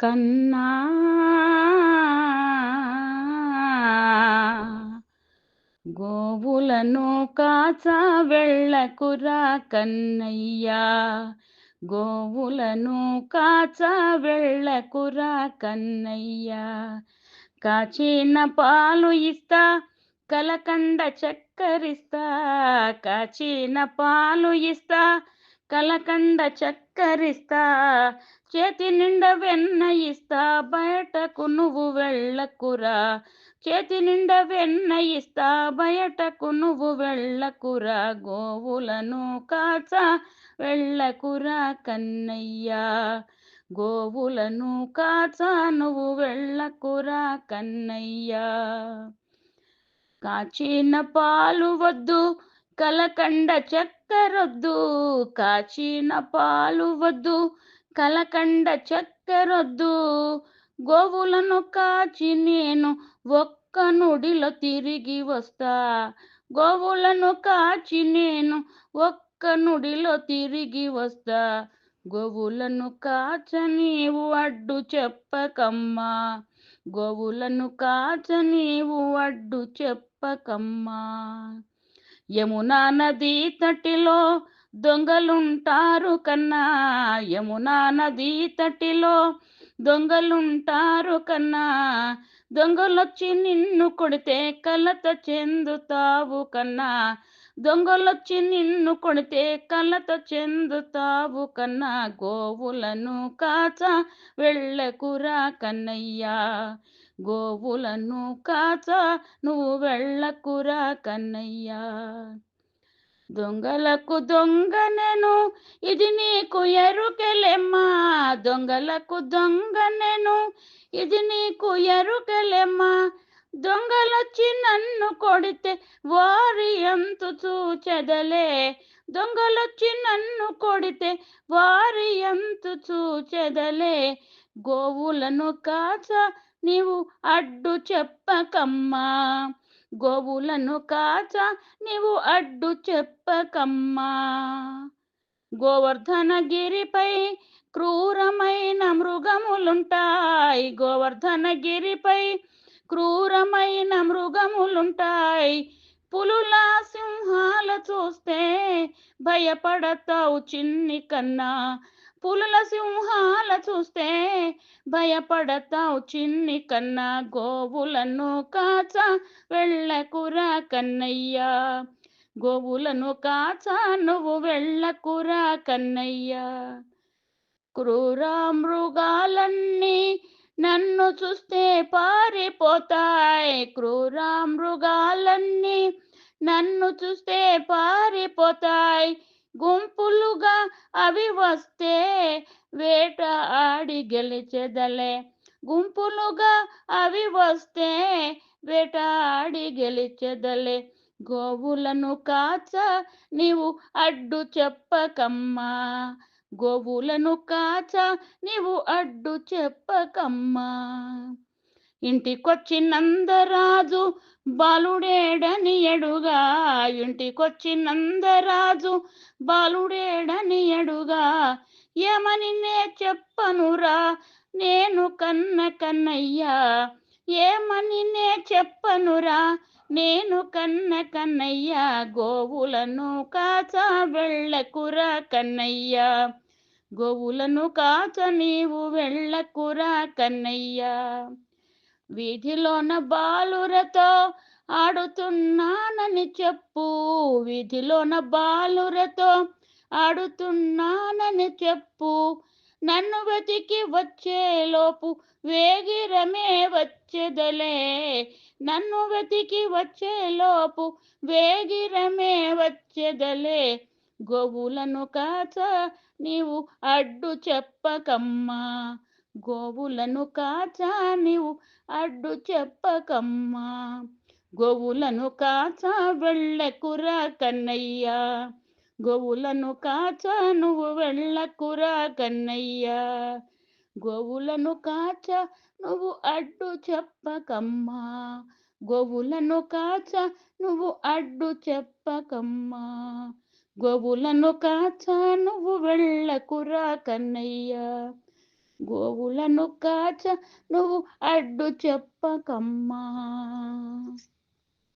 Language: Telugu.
కన్నా గోవులను కాచ వెళ్ళకురా కన్నయ్యా. గోవులను కాచ వెళ్ళకురా కన్నయ్యా. కాచిన పాలు ఇస్తా కలకండ చక్కరిస్తా. కాచిన పాలు ఇస్తా కలకండ చక్కరిస్తా చేతి నిండా వెన్న ఇస్తా బయటకు నువ్వు వెళ్ళకురా. చేతి నిండా వెన్న ఇస్తా బయటకు నువ్వు వెళ్ళకురా. గోవులను కాచ వెళ్ళకురా కన్నయ్యా. గోవులను కాచ నువ్వు వెళ్ళకురా కన్నయ్యా. కాచిన పాలు వద్దు కలకండ చక్కరొద్దు కాచిన పాలు వద్దు. కలకండ చక్కరొద్దు గోవులను కాచి నేను ఒక్క నుడిలో తిరిగి వస్తా. గోవులను కాచి నేను ఒక్క నుడిలో తిరిగి వస్తా. గోవులను కాచ నీవు అడ్డు చెప్పకమ్మా. గోవులను కాచ నీవు అడ్డు చెప్పకమ్మా. యమునా నది తటిలో దొంగలుంటారు కన్నా యమునా నది తటిలో దొంగలుంటారు కన్నా దొంగలొచ్చి నిన్ను కొడితే కలత చెందుతావు కన్నా దొంగలొచ్చి నిన్ను కొడితే కలత చెందుతావు కన్నా గోవులను కాచ వెళ్ళకురా కన్నయ్యా. గోవులను కాచ నువ్వు వెళ్ళకురా కన్నయ్యా. దొంగలకు దొంగనెను ఇది నీకు ఎరుకెలెమ్మా. దొంగలకు దొంగనెను ఇది నీకు ఎరుకెలెమ్మా. దొంగలొచ్చి నన్ను కొడితే వారి ఎంతు చూచెదలే. దొంగలొచ్చి నన్ను కొడితే వారి ఎంతు చూచెదలే. గోవులను కాచ నీవు అడ్డు చెప్పకమ్మా. గోవులను కాచ నీవు అడ్డు చెప్పకమ్మా. గోవర్ధనగిరిపై క్రూరమైన మృగములుంటాయి. గోవర్ధనగిరిపై క్రూరమైన మృగములుంటాయి. పులుల సింహాల చూస్తే భయపడతావు చిన్ని కన్నా. పులుల సింహాల చూస్తే భయపడతావు చిన్ని కన్నా గోవులను కాచ వెళ్ళకురా కన్నయ్యా. గోవులను కాచ నువ్వు వెళ్ళకురా కన్నయ్యా. క్రూర మృగాలన్నీ నన్ను చూస్తే పారిపోతాయి. క్రూర మృగాలన్నీ నన్ను చూస్తే పారిపోతాయి. గుంపులుగా అవి వస్తే వేట ఆడి గెలిచెదలే. గుంపులుగా అవి వస్తే వేట ఆడి గెలిచెదలే. గోవులను కాచ నీవు అడ్డు చెప్పకమ్మా. గోవులను కాచ నీవు అడ్డు చెప్పకమ్మా. ఇంటికొచ్చి నందరాజు బాలుడేడని ఎడుగా ఇంటికొచ్చి నందరాజు బాలుడేడని ఎడుగా ఏమని నే చెప్పనురా నేను కన్న కన్నయ్యా ఏమని నే చెప్పనురా నేను కన్న కన్నయ్యా గోవులను కాచా వెళ్ళకురా కన్నయ్యా గోవులను కాచ నీవు వెళ్ళకురా కన్నయ్యా. వీధిలోన బాలురతో ఆడుతున్నానని చెప్పు. వీధిలోన బాలురతో ఆడుతున్నానని చెప్పు. నన్ను వెతికి వచ్చేలోపు వేగిరమే వచ్చేదలే. నన్ను వెతికి వచ్చేలోపు వేగిరమే వచ్చేదలే. గోవులను కాచ నీవు అడ్డు చెప్పకమ్మా. గోవులను కాచా నీవు అడ్డు చెప్పకమ్మా. గోవులను కాచా వెళ్ళకురా కన్నయ్యా. గోవులను కాచా నువ్వు వెళ్ళకురా కన్నయ్యా. గోవులను కాచా నువ్వు అడ్డు చెప్పకమ్మా. గోవులను కాచా నువ్వు అడ్డు చెప్పకమ్మా. గోవులను కాచా నువ్వు వెళ్ళకురా కన్నయ్యా. గోవులను కాచ నువ్వు అడ్డు చెప్పకమ్మా.